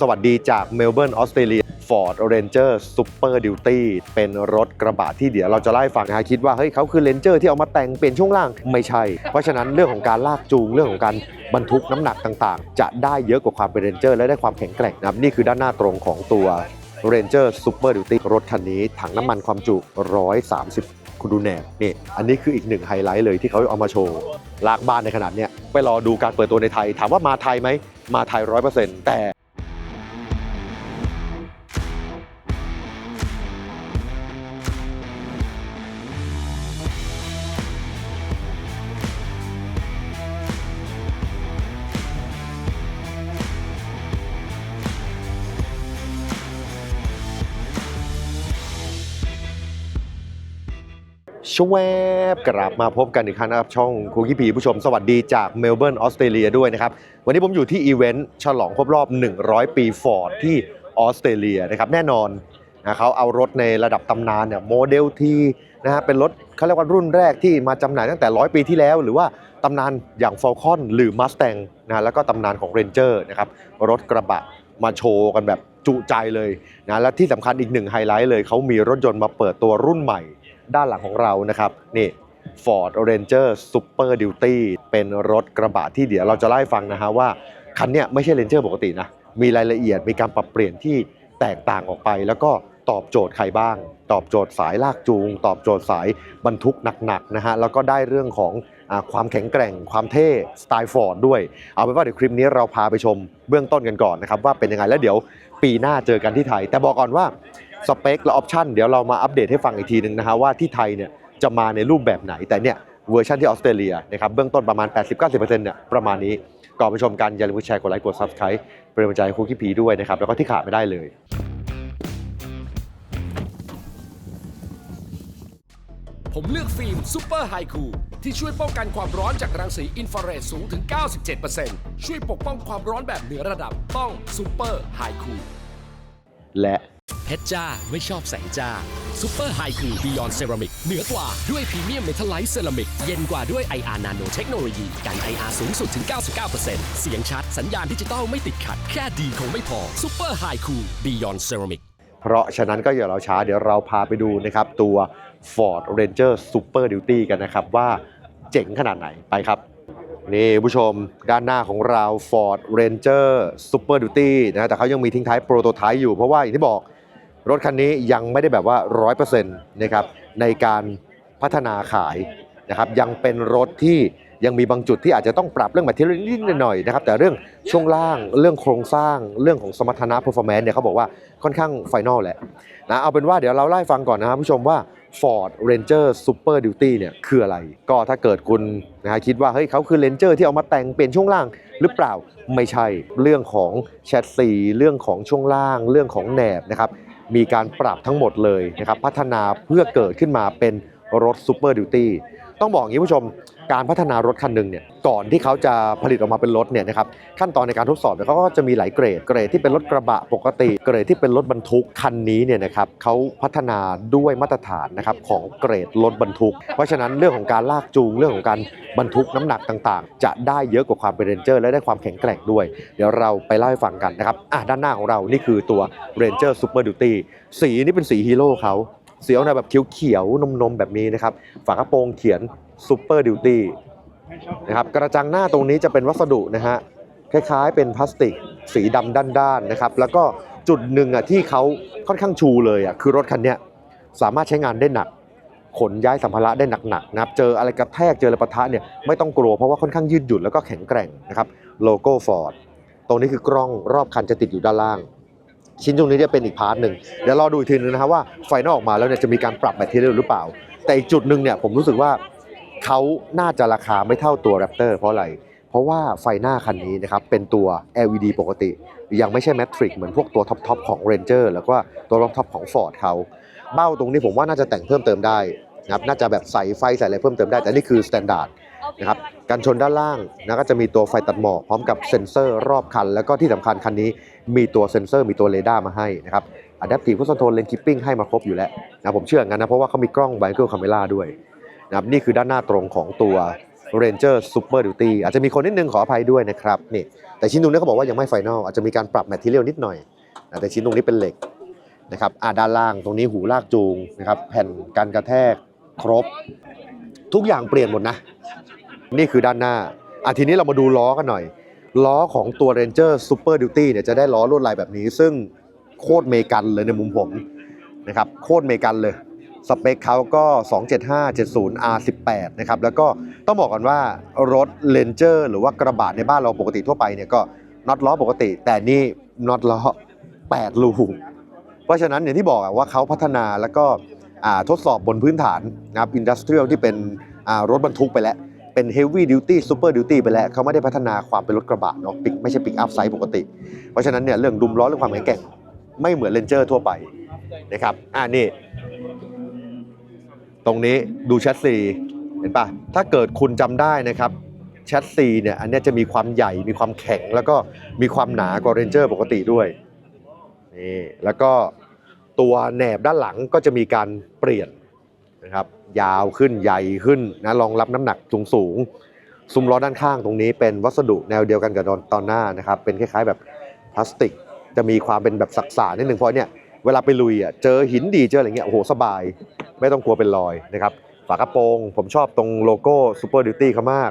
สวัสดีจากเมลเบิร์นออสเตรเลีย Ford Ranger Super Duty เป็นรถกระบะที่เดี๋ยวเราจะไล่ฟังนะคิดว่าเฮ้ยเขาคือ Ranger ที่เอามาแต่งเปลี่ยนช่วงล่างไม่ใช่ เพราะฉะนั้นเรื่องของการลากจูงเรื่องของการบรรทุกน้ำหนักต่างๆ จะได้เยอะกว่าความเป็น Ranger และได้ความแข็งแกร่งนะครับนี่คือด้านหน้าตรงของตัว Ranger Super Duty รถคันนี้ถังน้ำมันความจุ 130คุณดูแนบนี่อันนี้คืออีกหนึ่งไฮไลท์เลยที่เขาเอามาโชว์ ลากบ้านในขนาดเนี้ยไปรอดูการเปิดตัวในไทย ถามว่ามาไทยไหม มาไทยร้อยเปอร์เซ็นต์แต่ ชวบกลับมาพบกันอีกครั้งนะครับ ช่องคุกกี้ผีผู้ชม สวัสดีจากเมลเบิร์นออสเตรเลียด้วยนะครับ วันนี้ผมอยู่ที่อีเวนต์ฉลองครบรอบ 100 ปีฟอร์ดที่ออสเตรเลียนะครับแน่นอนนะเขาเอารถในระดับตำนานเนี่ยโมเดลทีนะฮะเป็นรถเขาเรียกว่ารุ่นแรกที่มาจำหน่ายตั้งแต่100ปีที่แล้ว หรือว่าตำนานอย่าง Falcon หรือ Mustang นะแล้วก็ตำนานของ Ranger นะครับรถกระบะมาโชว์กันแบบจุใจเลยนะและที่สำคัญอีกหนึ่งไฮไลท์เลยเขามีรถยนต์มาเปิดตัวรุ่นใหม่ ด้านหลังของเรานะครับนี่ Ford Ranger Super Duty เป็นรถกระบะที่เดี๋ยวเราจะไล่ฟังนะฮะว่า คันเนี้ยไม่ใช่ Ranger ปกตินะ มีรายละเอียดมีการปรับเปลี่ยนที่แตกต่างออกไป แล้วก็ตอบโจทย์ใครบ้าง ตอบโจทย์สายลากจูง ตอบโจทย์สายบรรทุกหนักๆนะฮะแล้วก็ได้เรื่องของอความแข็งแกร่ง ความเท่สไตล์ฟอร์ดด้วย เอาเป็นว่าเดี๋ยวคลิปนี้เราพาไปชมเบื้องต้นกันก่อนนะครับว่าเป็นยังไงแล้วเดี๋ยวปีหน้าเจอกันที่ไทย แต่บอกก่อนว่า สเปคและออปชันเดี๋ยวเรามาอัปเดตให้ฟังอีกทีหนึ่งนะฮะว่าที่ไทยเนี่ยจะมาในรูปแบบไหนแต่เนี่ยเวอร์ชันที่ออสเตรเลียนะครับเบื้องต้นประมาณ 80-90%เนี่ยประมาณนี้ก่อนไปชมกันอย่าลืมกดแชร์กดไลค์กด Subscribe เป็นกำลังใจให้คุกกี้พีด้วยนะครับแล้วก็ที่ขาดไม่ได้เลยผมเลือกฟิล์มซูเปอร์ไฮคูที่ช่วยป้องกันความร้อนจากรังสีอินฟราเรดสูงถึง 97%ช่วยปกป้องความร้อนแบบเหนือระดับต้องซูเปอร์ไฮคูและ เพชรจ้า ไม่ชอบแสงจ้าซูเปอร์ไฮคูบิยอนเซรามิกเหนือกว่าด้วยพรีเมียมเมทัลไลท์เซรามิกเย็นกว่าด้วย IR Nano เทคโนโลยีกัน IR สูงสุดถึง 99%เสียงชัดสัญญาณดิจิตอลไม่ติดขัด แค่ดีคงไม่พอซูเปอร์ไฮคูบิยอนเซรามิกเพราะฉะนั้นก็อย่าเราช้าเดี๋ยวเราพาไปดูนะครับ ตัว Ford Ranger Super Duty กันนะครับ ว่าเจ๋งขนาดไหนไปครับนี่ผู้ชมด้านหน้าของเรา Ford Ranger Super Duty นะแต่เขายังมีทิ้งท้ายโปรโตไทป์อยู่เพราะว่าอย่างที่บอก รถคันนี้ยังไม่ได้แบบว่า 100%นะครับในการพัฒนาขายนะครับยังเป็นรถที่ยังมีบางจุดที่อาจจะต้องปรับเรื่องแมทเทอเรียลนิดหน่อยนะครับแต่เรื่องช่วงล่างเรื่องโครงสร้างเรื่องของสมรรถนะ performance เนี่ยเขาบอกว่าค่อนข้างไฟนอลแหละนะเอาเป็นว่าเดี๋ยวเราไล่ฟังก่อนนะครับผู้ชมว่า Ford Ranger Super Duty เนี่ยคืออะไร ก็ถ้าเกิดคุณนะฮะคิดว่าเฮ้ยเขาคือ Ranger ที่เอามาแต่งเปลี่ยนช่วงล่างหรือเปล่าไม่ใช่เรื่องของแชสซีเรื่องของช่วงล่าง เรื่องของแหนบนะครับ มีการปรับทั้งหมดเลยนะครับพัฒนาเพื่อเกิดขึ้นมาเป็นรถซูเปอร์ดิวตี้ต้องบอกอย่างนี้ผู้ชม การพัฒนารถคันหนึ่งเนี่ยก่อนที่เขาจะผลิตออกมาเป็นรถเนี่ยนะครับขั้นตอนในการทดสอบเนี่ยเขาก็จะมีหลายเกรดเกรดที่เป็นรถกระบะปกติ เกรดที่เป็นรถบรรทุกคันนี้เนี่ยนะครับเขาพัฒนาด้วยมาตรฐานนะครับของเกรดรถบรรทุก เพราะฉะนั้นเรื่องของการลากจูงเรื่องของการบรรทุกน้ำหนักต่างๆ จะได้เยอะกว่าความเป็นเรนเจอร์และได้ความแข็งแกร่งด้วย เดี๋ยวเราไปเล่าให้ฟังกันนะครับอะด้านหน้าของเรานี่คือตัว Ranger Super Duty สีนี่เป็นสีฮีโร่เขาสีออกแนวแบบเขียวๆนมๆแบบนี้นะครับฝากระโปรงเขียน Super Duty นะครับกระจังหน้าตรงนี้จะเป็นวัสดุนะฮะคล้ายๆ เป็นพลาสติกสีดำด้านๆนะครับแล้วก็จุดหนึ่งอะที่เขาค่อนข้างชูเลยอะคือรถคันนี้สามารถใช้งานได้หนัก ขนย้ายสัมภาระได้หนักๆนะครับเจออะไรกระแทกเจออะไรปะทะเนี่ยไม่ต้องกลัวเพราะว่าค่อนข้างยืดหยุ่นแล้วก็แข็งแกร่งนะครับโลโก้ฟอร์ดตรงนี้คือกล้องรอบคันจะติดอยู่ด้านล่าง ชิ้นตรงนี้เนี่ยเป็นอีกพาร์ทหนึ่งเดี๋ยวรอดูอีกทีนึงนะครับว่าไฟนอลออกมาแล้วเนี่ยจะมีการปรับแบตเตอรี่หรือเปล่า แต่อีกจุดหนึ่งเนี่ยผมรู้สึกว่า เขาน่าจะราคาไม่เท่าตัว Raptor เพราะอะไร เพราะว่าไฟหน้าคันนี้นะครับเป็นตัว LED ปกติ ยังไม่ใช่ Matrix เหมือนพวกตัวท็อปๆของ Ranger แล้วก็ตัวท็อปๆของ Ford เขาเบ้าตรงนี้ผมว่าน่าจะแต่งเพิ่มเติมได้นะครับน่าจะแบบใส่ไฟใส่อะไรเพิ่มเติมได้ แต่นี่คือ Standard นะครับกันชนด้านล่างนะก็จะมีตัวไฟตัดหมอกพร้อมกับเซ็นเซอร์รอบคัน แล้วก็ที่สำคัญคันนี้มีตัวเซ็นเซอร์มีตัวเรดาร์มาให้นะครับ Adaptive Cruise Control Lane Keeping ให้มาครบอยู่แล้วนะผมเชื่องั้นนะ เพราะว่าเขามีกล้อง Vehicle Camera ด้วย นะครับนี่คือด้านหน้าตรงของตัว Ranger Super Duty อาจจะมีคนนิดนึงขออภัยด้วยนะครับนี่แต่ชิ้นตรงนี้เขาบอกว่ายังไม่ไฟนอลอาจจะมีการปรับแมทเทียลนิดหน่อยนะแต่ชิ้นตรงนี้เป็นเหล็กนะครับอ่าด้านล่างตรงนี้หูลากจูงนะครับแผ่นกันกระแทกครบ ทุกอย่างเปลี่ยนหมดนะ นี่คือด้านหน้าอะทีนี้เรามาดูล้อกันหน่อย ล้อของตัว Ranger Super Duty เนี่ยจะได้ล้อลวดลายแบบนี้ ซึ่งโคตรเมกันเลยในมุมผมนะครับโคตรเมกันเลย สเปคเขาก็ 275 70 R18 นะครับแล้วก็ต้องบอกกันว่ารถ Ranger หรือว่ากระบะในบ้านเราปกติทั่วไปเนี่ยก็น็อตล้อปกติ แต่นี่น็อตล้อ 8 ลูก เพราะฉะนั้นอย่างที่บอกว่าเขาพัฒนาแล้วก็ทดสอบบนพื้นฐานนะครับอินดัสเทรียลที่เป็นรถบรรทุกไปแล้ว เป็น Heavy Duty Super Duty ไปแล้ว เขาไม่ได้พัฒนาความเป็นรถกระบะเนาะปิกไม่ใช่ปิกอัพไซส์ปกติ เพราะฉะนั้นเนี่ยเรื่องดุมล้อเรื่องความแข็งแกร่งไม่เหมือน Ranger ทั่วไปนะครับอ่านี่ ตรงนี้ดูแชสซีเห็นปะถ้าเกิดคุณจำได้นะครับแชสซีเนี่ยอันนี้จะมีความใหญ่มีความแข็ง แล้วก็มีความหนากว่า Ranger ปกติด้วยนี่แล้วก็ตัวแหนบด้านหลังก็จะมีการเปลี่ยนนะครับยาวขึ้นใหญ่ขึ้นนะรองรับน้ำหนักสูงสูงซุ้มล้อด้านข้างตรงนี้เป็นวัสดุแนวเดียวกันกับตอนตอนหน้านะครับเป็นคล้ายๆแบบพลาสติก จะมีความเป็นแบบสักษานิดหนึ่งเพราะเนี่ย เวลาไปลุยอะเจอหินดีเจออะไรเงี้ยโอ้โหสบาย ไม่ต้องกลัวเป็นรอยนะครับฝากระโปรง ผมชอบตรงโลโก้ Super Duty เขามาก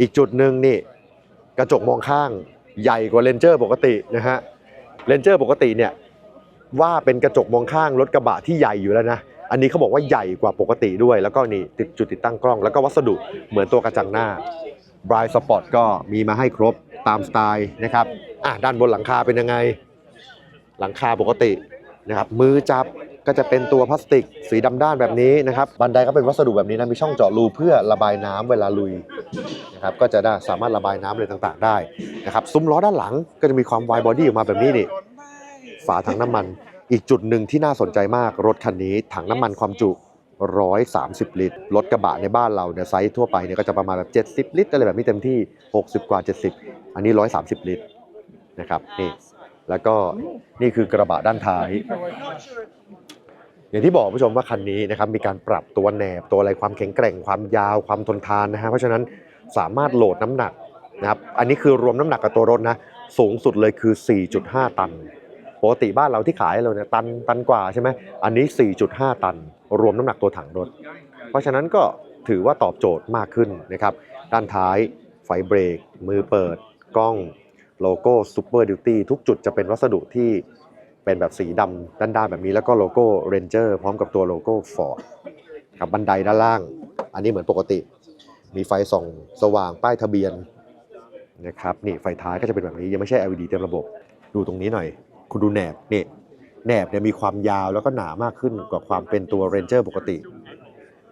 อีกจุดหนึ่งนี่กระจกมองข้างใหญ่กว่าเลนเจอร์ปกตินะฮะเลนเจอร์ปกติเนี่ยว่าเป็นกระจกมองข้างรถกระบะที่ใหญ่อยู่แล้วนะ อันนี้เขาบอกว่าใหญ่กว่าปกติด้วย แล้วก็นี่ติดจุดติดตั้งกล้อง แล้วก็วัสดุเหมือนตัวกระจังหน้า b r i g h t Spot ก็มีมาให้ครบตามสไตล์นะครับ อะด้านบนหลังคาเป็นยังไง หลังคาปกติ นะครับมือจับก็จะเป็นตัวพลาสติกสีดำด้านแบบนี้นะครับบันไดก็เป็นวัสดุแบบนี้นะมีช่องเจาะรูเพื่อระบายน้ำเวลาลุยนะครับก็จะได้สามารถระบายน้ำอะไรต่างๆ ได้นะครับซุ้มล้อด้านหลังก็จะมีความวายบอดี้ออกมาแบบนี้นี่ฝาถังน้ำมัน อีกจุดหนึ่งที่น่าสนใจมากรถคันนี้ถังน้ำมันความจุ130 ลิตร รถกระบะในบ้านเราเนี่ยไซส์ทั่วไปเนี่ยก็จะประมาณแบบ 70 ลิตรอะไรแบบนี้เต็มที่ 60 กว่า 70 อันนี้ 130 ลิตรนะครับนี่ แล้วก็นี่คือกระบะด้านท้าย อย่างที่บอกผู้ชมว่าคันนี้นะครับมีการปรับตัวแหนบตัวอะไรความแข็งแกร่งความยาวความทนทานนะฮะเพราะฉะนั้นสามารถโหลดน้ำหนักนะครับอันนี้คือรวมน้ำหนักกับตัวรถนะสูงสุดเลยคือ 4.5 ตันปกติบ้านเราที่ขายเราเนี่ยตันตันกว่าใช่ไหมอันนี้ 4.5 ตัน รวมน้ำหนักตัวถังรถ เพราะฉะนั้นก็ถือว่าตอบโจทย์มากขึ้นนะครับด้านท้ายไฟเบรก มือเปิดกล้อง โลโก้ Super Duty ทุกจุดจะเป็นวัสดุที่เป็นแบบสีดำด้านๆแบบนี้ แล้วก็โลโก้ Ranger พร้อมกับตัวโลโก้ Ford กับบันไดด้านล่าง อันนี้เหมือนปกติ มีไฟส่องสว่างป้ายทะเบียนนะครับนี่ไฟท้ายก็จะเป็นแบบนี้ยังไม่ใช่ LED เต็มระบบ ดูตรงนี้หน่อย คุณดูแหนบนี่แหนบเนี่ยมีความยาวแล้วก็หนามากขึ้นกว่าความเป็นตัว Ranger ปกติ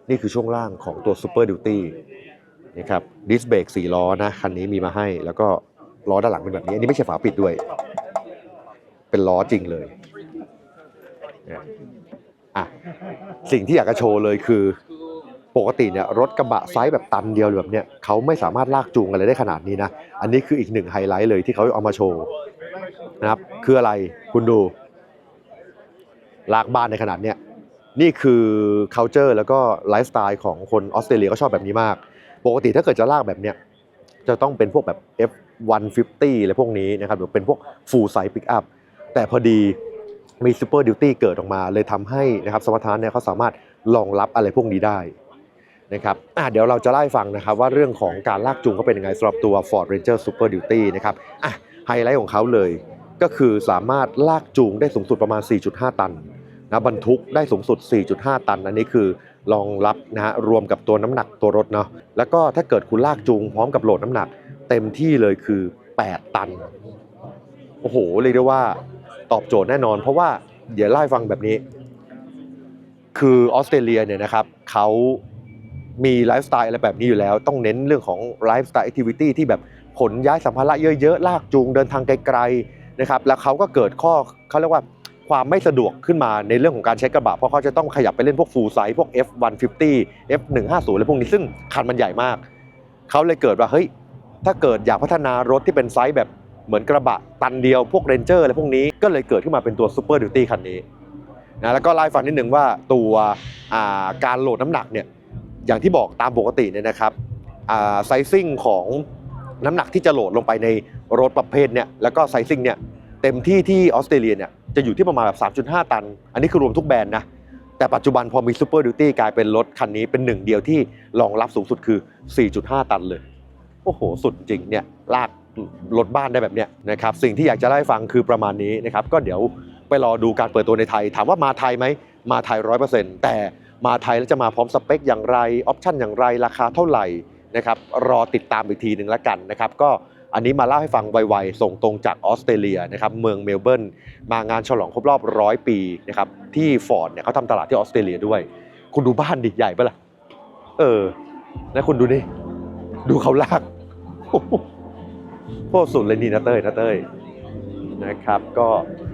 นี่คือช่วงล่างของตัว Super Duty นะครับดิสเบรก4ล้อนะ คันนี้มีมาให้แล้วก็ ล้อด้านหลังเป็นแบบนี้อันนี้ไม่ใช่ฝาปิดด้วย เป็นล้อจริงเลยอะสิ่งที่อยากจะโชว์เลยคือปกติเนี่ยรถกระบะไซส์แบบตันเดียวแบบเนี้ยเขาไม่สามารถลากจูงอะไรได้ขนาดนี้นะ อันนี้คืออีกหนึ่งไฮไลท์เลยที่เขาเอามาโชว์นะครับ คืออะไรคุณดู ลากบ้านในขนาดเนี้ยนี่คือ culture แล้วก็ไลฟ์สไตล์ของคนออสเตรเลียก็ชอบแบบนี้มาก ปกติถ้าเกิดจะลากแบบเนี้ยจะต้องเป็นพวกแบบ f 150อะไรพวกนี้นะครับหรือเป็นพวก full size pickup แต่พอดีมี Super Duty เกิดออกมา เลยทำให้นะครับสมรรถนะเนี่ยเขาสามารถรองรับอะไรพวกนี้ได้นะครับอะเดี๋ยวเราจะไล่ฟังนะครับว่าเรื่องของการลากจูงเขาเป็นยังไงสำหรับตัว Ford Ranger Super Duty นะครับอะไฮไลท์ของเขาเลย ก็คือสามารถลากจูงได้สูงสุดประมาณ 4.5 ตันนะบรรทุกได้สูงสุด 4.5 ตัน อันนี้คือรองรับนะฮะรวมกับตัวน้ำหนักตัวรถเนาะแล้วก็ถ้าเกิดคุณลากจูงพร้อมกับโหลดน้ำหนัก เต็มที่เลยคือ 8 ตัน โอ้โห เรียกได้ว่าตอบโจทย์แน่นอน เพราะว่าเดี๋ยวเล่าให้ฟังแบบนี้ คือออสเตรเลียเนี่ยนะครับเขามีไลฟ์สไตล์อะไรแบบนี้อยู่แล้ว ต้องเน้นเรื่องของไลฟ์สไตล์แอคทิวิตี้ที่แบบขนย้ายสัมภาระเยอะๆ ลากจูงเดินทางไกลๆนะครับแล้วเขาก็เกิดข้อเขาเรียกว่าความไม่สะดวกขึ้นมาในเรื่องของการใช้กระบะ เพราะเขาจะต้องขยับไปเล่นพวกฟูลไซส์พวก F150 F150 อะไรพวกนี้ซึ่งคันมันใหญ่มาก เขาเลยเกิดว่าเฮ้ย ถ้าเกิดอยากพัฒนารถที่เป็นไซส์แบบเหมือนกระบะตันเดียวพวกเรนเจอร์อะไรพวกนี้ก็เลยเกิดขึ้นมาเป็นตัว Super Duty คันนี้นะแล้วก็ไล่าให้ฟังนิดนึงว่าตัวาการโหลดน้ำหนักเนี่ยอย่างที่บอกตามปกติเนี่ยนะครับไซซิ่งของน้ำหนักที่จะโหลดลงไปในรถประเภทเนี่ยแล้วก็ไซซิ่งเนี่ยเต็มที่ที่ออสเตรเลียเนี่ยจะอยู่ที่ประมาณแบบ 3.5 ตัน อันนี้คือรวมทุกแบรนด์นะ แต่ปัจจุบันพอมีซูเปอร์ดิวตี้กลายเป็นรถคันนี้เป็นหนึ่งเดียวที่รองรับสูงสุดคือ 4.5 ตันเลย โอ้โห สุดจริงเนี่ยลากรถบ้านได้แบบเนี้ยนะครับสิ่งที่อยากจะเล่าให้ฟังคือประมาณนี้นะครับก็เดี๋ยวไปรอดูการเปิดตัวในไทย ถามว่ามาไทยไหมมาไทยร้อยเปอร์เซ็นต์แต่มาไทยแล้วจะมาพร้อมสเปคอย่างไรออปชั่นอย่างไรราคาเท่าไหร่นะครับรอติดตามอีกทีหนึ่งแล้วกันนะครับก็อันนี้มาเล่าให้ฟังไวๆ ส่งตรงจากออสเตรเลียนะครับเมืองเมลเบิร์นมางานฉลองครบรอบร้อยปีนะครับที่ฟอร์ดเนี่ยเขาทำตลาดที่ออสเตรเลียด้วย คุณดูบ้านดิใหญ่ปะล่ะเออแล้วคุณดูนี่ดูเขาลาก โอ้โหโคตรสุดเลยนี่นะเต้ยนะเต้ยนะครับ ก็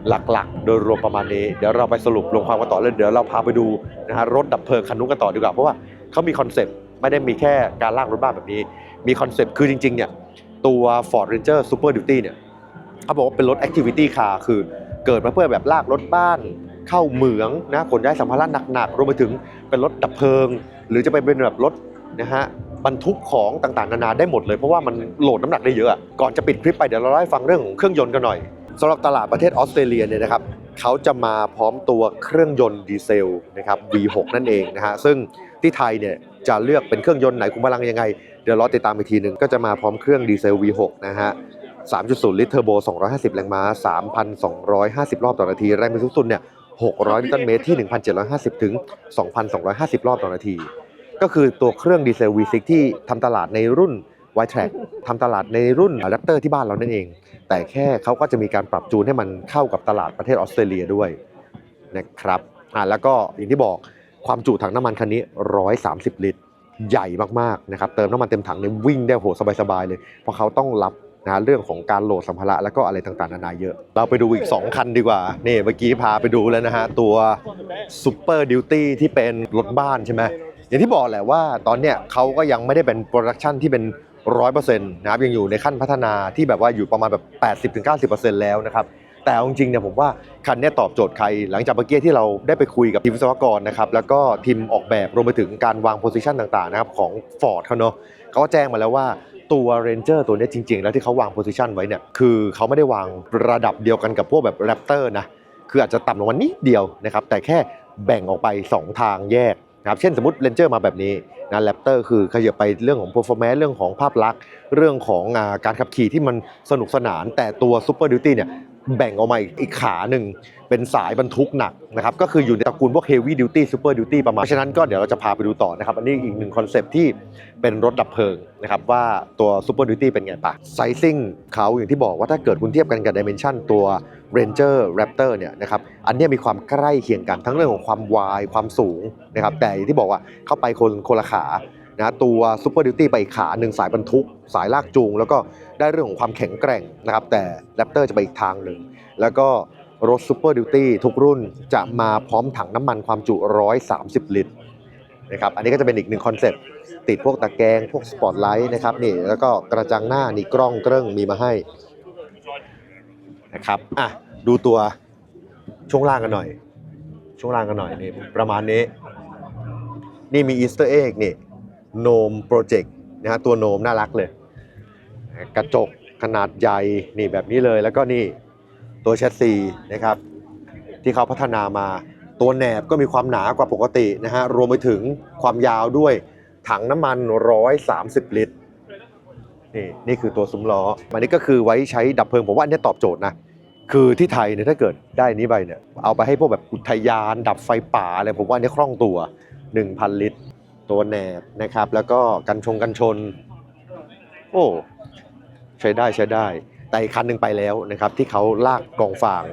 หลักๆ โดยรวมประมาณนี้ เดี๋ยวเราไปสรุปรวมความกันต่อเลยเดี๋ยวเราพาไปดูนะฮะรถดับเพลิงคันนู้นกันต่อดีกว่าเพราะว่าเขามีคอนเซปต์ไม่ได้มีแค่การลากรถบ้านแบบนี้ มีคอนเซปต์คือจริงๆเนี่ยตัว Ford Ranger Super Duty เนี่ยเขาบอกว่าเป็นรถ Activity Car คือเกิดมาเพื่อแบบลากรถบ้านเข้าเหมืองนะขนย้ายสัมภาระหนักๆรวมไปถึงเป็นรถดับเพลิง หรือจะไปเป็นแบบรถนะฮะ บรรทุกของต่างๆนานาได้หมดเลยเพราะว่ามันโหลดน้ำหนักได้เยอะก่อนจะปิดคลิปไปเดี๋ยวเราเล่าให้ฟังเรื่องของเครื่องยนต์กันหน่อยสำหรับตลาดประเทศออสเตรเลียเนี่ยนะครับเขาจะมาพร้อมตัวเครื่องยนต์ดีเซลนะครับ V6 นั่นเองนะฮะซึ่งที่ไทยเนี่ยจะเลือกเป็นเครื่องยนต์ไหนคุมพลังยังไง เดี๋ยวรอติดตามอีกทีหนึ่งก็จะมาพร้อมเครื่องดีเซล V6 นะฮะ3.0 ลิตรเทอร์โบ 250 แรงม้า 3,250 รอบต่อนาที แรงบิดสูงสุดเนี่ย 600 นิวตันเมตรที่ 1,750 ถึง 2,250 รอบต่อนาที ก็คือตัวเครื่องดีเซล V6 ที่ทำตลาดในรุ่น y t r a c ทำตลาดในรุ่น Raptor ที่บ้านเรานั่นเอง แต่แค่เขาก็จะมีการปรับจูนให้มันเข้ากับตลาดประเทศออสเตรเลียด้วยนะครับอ่าแล้วก็อย่างที่บอกความจุถังน้ำมันคันนี้ 130 ลิตร ใหญ่มากๆนะครับเติมน้ำมันเต็มถังเนี่ยวิ่งได้โหสบายๆเลย เพราะเขาต้องรับนะเรื่องของการโหลดสัมภาระแล้วก็อะไรต่างๆนานาเยอะ เราไปดูอีก 2 คันดีกว่านี่เมื่อกี้พาไปดูแล้วนะฮะ ตัว Super Duty ที่เป็นรถบ้านใช่ไหม อย่างที่บอกแหละว่าตอนเนี้ยเขาก็ยังไม่ได้เป็นโปรดักชันที่เป็น100%นต์นะครับยังอยู่ในขั้นพัฒนาที่แบบว่าอยู่ประมาณแบบ80-90%แล้วนะครับแต่เอาจริงๆเนี่ยผมว่าคันนี้ตอบโจทย์ใคร หลังจากเมื่อกี้ที่เราได้ไปคุยกับทีมวิศวกรนะครับแล้วก็ทีมออกแบบรวมไปถึงการวางโพซิชันต่างๆนะครับของ Ford เขาเนาะเขาก็แจ้งมาแล้วว่าตัว Ranger ตัวนี้จริง ๆ แล้วที่เขาวางโพซิชันไว้เนี่ยคือเขาไม่ได้วางระดับเดียวกันกับพวกแบบ Raptor นะคืออาจจะต่ำลงมานิดเดียวนะครับแต่แค่แบ่งออกไป 2 ทางแยก นะครับเช่นสมมติเลนเจอร์มาแบบนี้นะแรปเตอร์คือขยับไปเรื่องของ performance เรื่องของภาพลักษณ์เรื่องของอการขับขี่ที่มันสนุกสนาน แต่ตัว Super Duty เนี่ยแบ่งออกมาอีกขาหนึ่ง เป็นสายบรรทุกหนักนะครับก็คืออยู่ในตระกูลพวก Heavy Duty Super Duty ประมาณ เพราะฉะนั้นก็เดี๋ยวเราจะพาไปดูต่อนะครับ อันนี้อีกหนึ่งคอนเซปที่เป็นรถดับเพลิงนะครับว่าตัว Super Duty เป็นไงปะไซซิ่งเขาอย่างที่บอกว่าถ้าเกิดคุณเทียบกันกับ Dimension ตัว Ranger Raptor เนี่ยนะครับอันนี้มีความใกล้เคียงกันทั้งเรื่องของความวายความสูงนะครับแต่อย่างที่บอกว่าเข้าไปคนคนละขานะตัว Super Duty ไปอีกขาหนึ่งสายบรรทุก สายลากจูง แล้วก็ได้เรื่องของความแข็งแกร่งนะครับแต่ Raptor จะไปอีกทางหนึ่ง แล้วก็ รถ Super Duty ทุกรุ่นจะมาพร้อมถังน้ำมันความจุ 130 ลิตรนะครับอันนี้ก็จะเป็นอีกหนึ่งคอนเซ็ปต์ติดพวกตะแกรงพวกสปอตไลท์นะครับนี่แล้วก็กระจังหน้านี่กล้องเกริ่องมีมาให้นะครับอะดูตัวช่วงล่างกันหน่อย ช่วงล่างกันหน่อยนี่ประมาณนี้ นี่มีอีสเตอร์เอ็กนี่โนมโปรเจกต์นะฮะตัวโนมน่ารักเลย กระจกขนาดใหญ่นี่แบบนี้เลยแล้วก็นี่ ตัวแชสซีนะครับที่เขาพัฒนามา ตัวแหนบก็มีความหนากว่าปกตินะฮะรวมไปถึงความยาวด้วยถังน้ำมัน 130 ลิตรนี่นี่คือตัวซุ้มล้ออันนี้ก็คือไว้ใช้ดับเพลิงผมว่าอันนี้ตอบโจทย์นะคือที่ไทยเนี่ยถ้าเกิดได้นนี้ไปเนี่ยเอาไปให้พวกแบบอุทยานดับไฟป่าอะไรผมว่าอันนี้คล่องตัว 1,000 ลิตร ตัวแหนบนะครับ แล้วก็กันชงกันชน โอ้ ใช้ได้ใช้ได้ แต่อีกคันหนึ่งไปแล้วนะครับที่เขาลากกองฟาง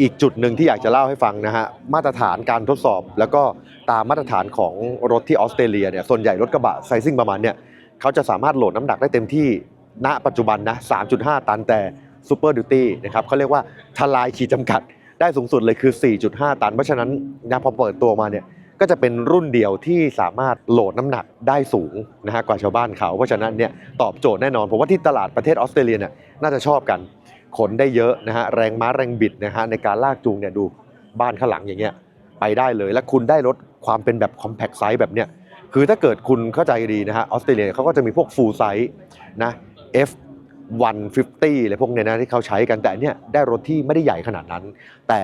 อีกจุดหนึ่งที่อยากจะเล่าให้ฟังนะฮะมาตรฐานการทดสอบ แล้วก็ตามมาตรฐานของรถที่ออสเตรเลียเนี่ยส่วนใหญ่รถกระบะไซซิ่งประมาณเนี่ยเขาจะสามารถโหลดน้ำหนักได้เต็มที่ณปัจจุบันนะ 3.5 ตันแต่ซูเปอร์ดิวตี้นะครับเขาเรียกว่าทลายขีดจำกัดได้สูงสุดเลยคือ 4.5 ตัน เพราะฉะนั้นนะพอเปิดตัวมาเนี่ย ก็จะเป็นรุ่นเดียวที่สามารถโหลดน้ำหนักได้สูงนะฮะกว่าชาวบ้านเขา เพราะฉะนั้นเนี่ยตอบโจทย์แน่นอนผมว่าที่ตลาดประเทศออสเตรเลียเนี่ยน่าจะชอบกันขนได้เยอะนะฮะแรงม้าแรงบิดนะฮะในการลากจูงเนี่ยดูบ้านข้างหลังอย่างเงี้ยไปได้เลย และคุณได้ลดความเป็นแบบคอมแพคไซส์แบบเนี้ยคือถ้าเกิดคุณเข้าใจดีนะฮะออสเตรเลียเขาก็จะมีพวกฟูลไซส์นะ F150 อะไรพวกเนี้ยนะที่เขาใช้กันแต่เนี่ยได้รถที่ไม่ได้ใหญ่ขนาดนั้น แต่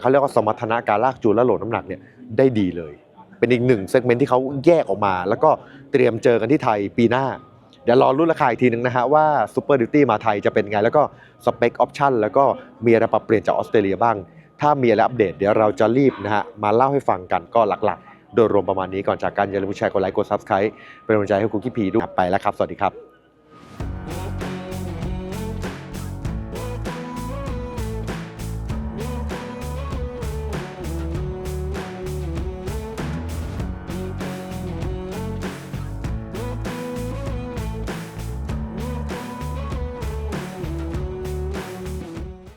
เขาเรียกว่าสมรรถนะการลากจูนและโหลดน้ำหนักเนี่ย ได้ดีเลย เป็นอีกหนึ่งเซกเมนต์ที่เขาแยกออกมา แล้วก็เตรียมเจอกันที่ไทยปีหน้า เดี๋ยวรอรุ่นราคาอีกทีนึงนะฮะว่า Super Duty มาไทยจะเป็นไง แล้วก็สเปคออปชันแล้วก็มีอะไรปรับเปลี่ยนจากออสเตรเลียบ้าง ถ้ามีอะไรอัปเดตเดี๋ยวเราจะรีบนะฮะมาเล่าให้ฟังกันก็หลักๆ โดยรวมประมาณนี้ก่อนจากการอย่าลืมแชร์กดไลค์กด Subscribe เป็นกำลังใจให้คุณกิ๊พีด้วยไปแล้วครับสวัสดีครับ